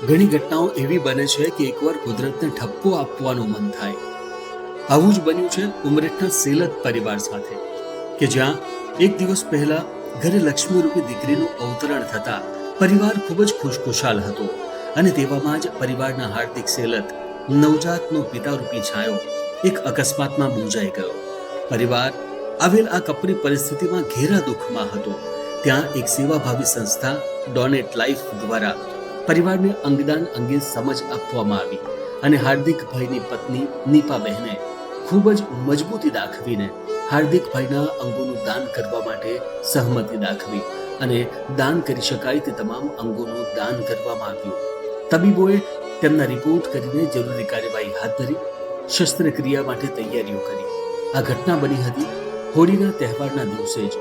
ઘણી ઘટનાઓ એવી બને છે કે એકવાર કુદરતને ઠપકો આપવાનું મન થાય. આવું જ બન્યું છે ઉમરેઠના સેલત પરિવાર સાથે, કે જ્યાં એક દિવસ પહેલા ઘરે લક્ષ્મીરૂપી દીકરીનું અવતરણ થતા પરિવાર ખૂબ જ ખુશખુશાલ હતો અને તેવામાં જ પરિવારના હાર્દિક સેલત, નવજાતનો પિતારૂપી છાયો એક અકસ્માતમાં મૂંઝાઈ ગયો. પરિવાર આવેલ આ કપરી પરિસ્થિતિમાં ઘેરા દુઃખમાં હતો. ત્યાં એક સેવાભાવી સંસ્થા, ડોનેટ લાઈફ દ્વારા પરિવારને અંગદાન અંગે સમજ આપવામાં આવી અને હાર્દિકભાઈની પત્ની નીપા બહેને ખૂબ જ મજબૂતી દાખવીને હાર્દિકભાઈના અંગોનું દાન કરવા માટે સહમતિ દાખવી અને દાન કરી શકાય તે તમામ અંગોનું દાન કરવામાં આવ્યું. તબીબોએ તેમના રિપોર્ટ કરીને જરૂરી કાર્યવાહી હાથ ધરી, શસ્ત્રક્રિયા માટે તૈયારીઓ કરી. આ ઘટના બની હતી હોળીના તહેવારના દિવસે જ,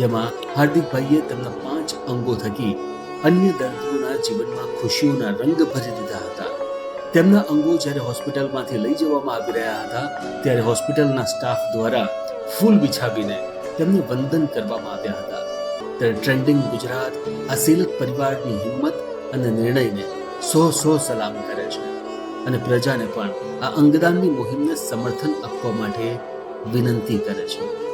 જેમાં હાર્દિકભાઈએ તેમના પાંચ અંગો થકી અન્ય દર્દીઓના જીવનમાં ખુશીઓના રંગ ભરી દીધા હતા. તેમના અંગો જ્યારે હોસ્પિટલમાંથી લઈ જવામાં આવી રહ્યા હતા, ત્યારે હોસ્પિટલના સ્ટાફ દ્વારા ફૂલ બિછાવીને તેમને વંદન કરવામાં આવ્યા હતા. ત્યારે ટ્રેન્ડિંગ ગુજરાત, આ સિલક પરિવારની હિંમત અને નિર્ણયને સો સો સલામ કરે છે. અને પ્રજાને પણ આ અંગદાનની મુહિમને સમર્થન આપવા માટે વિનંતી કરે છે.